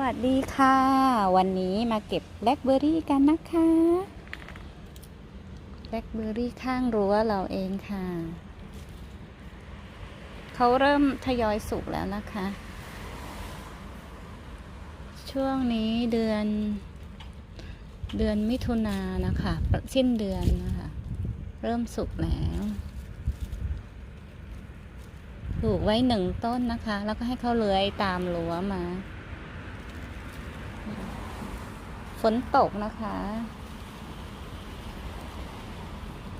วัสดีค่ะ วันนี้มาเก็บแบล็คเบอร์รี่กันนะคะแบล็คเบอร์รี่ข้างรั้วเราเองค่ะ เขาเริ่มทยอยสุกแล้วนะคะ ช่วงนี้เดือน เดือนมิถุนายนนะคะสิ้นเดือนนะคะ เริ่มสุกแล้วปลูกไว้หนึ่งต้นนะคะ แล้วก็ให้เขาเลื้อยตามรั้วมา ฝนตกนะคะ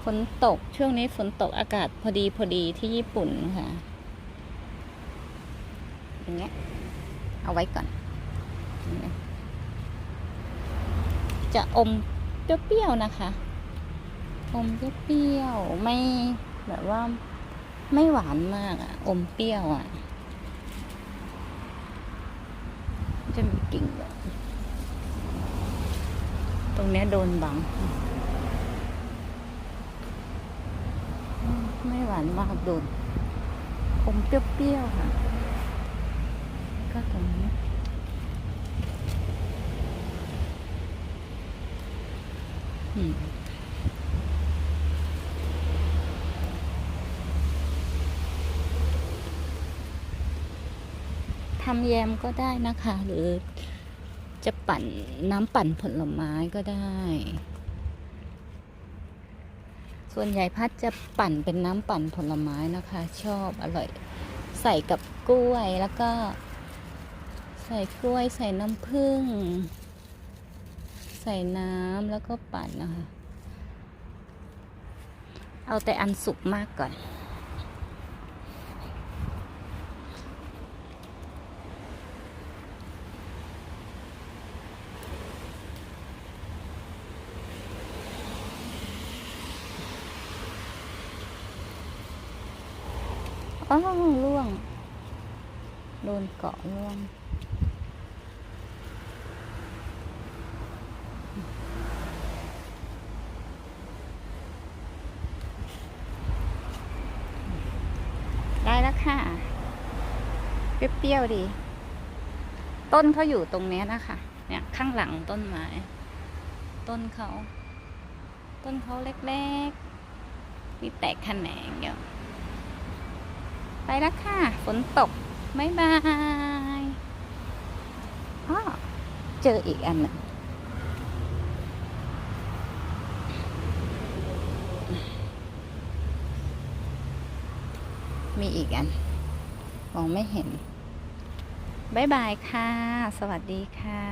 ฝนตกช่วงนี้ฝนตกอากาศพอดีพอดีที่ญี่ปุ่นค่ะ อย่างเงี้ย เอาไว้ก่อน จะอมเปรี้ยวๆนะคะ อมเปรี้ยวๆไม่แบบว่าไม่หวานมากอะอมเปรี้ยวอะจะมีกิ่งแบบ รงนี้โดนบัง ไม่หวานมากโดนอมเปรี้ยวๆค่ะ ก็ตรงนี้ทำแยมก็ได้นะคะ หรือ จะปั่นน้ำปั่นผลไม้ก็ได้ ส่วนใหญ่พัดจะปั่นเป็นน้ำปั่นผลไม้นะคะ ชอบอร่อย ใส่กับกล้วยแล้วก็ ใส่กล้วยใส่น้ำผึ้งใส่น้ำแล้วก็ปั่นนะคะ เอาแต่อันสุกมากก่อน อ้าวล่วง โดนเกาะล่วง ได้แล้วค่ะ เปรี้ยวๆดี ต้นเขาอยู่ตรงนี้นะคะ เนี่ยข้างหลังต้นไม้ ต้นเขา ต้นเขาเล็กๆ มีแตกแขนงอยู่ ไปแล้วค่ะ ฝนตกบ๊ายบายอ้อเจออีกอันหนึ่งมีอีกอัน มองไม่เห็น บ๊ายบายค่ะ สวัสดีค่ะ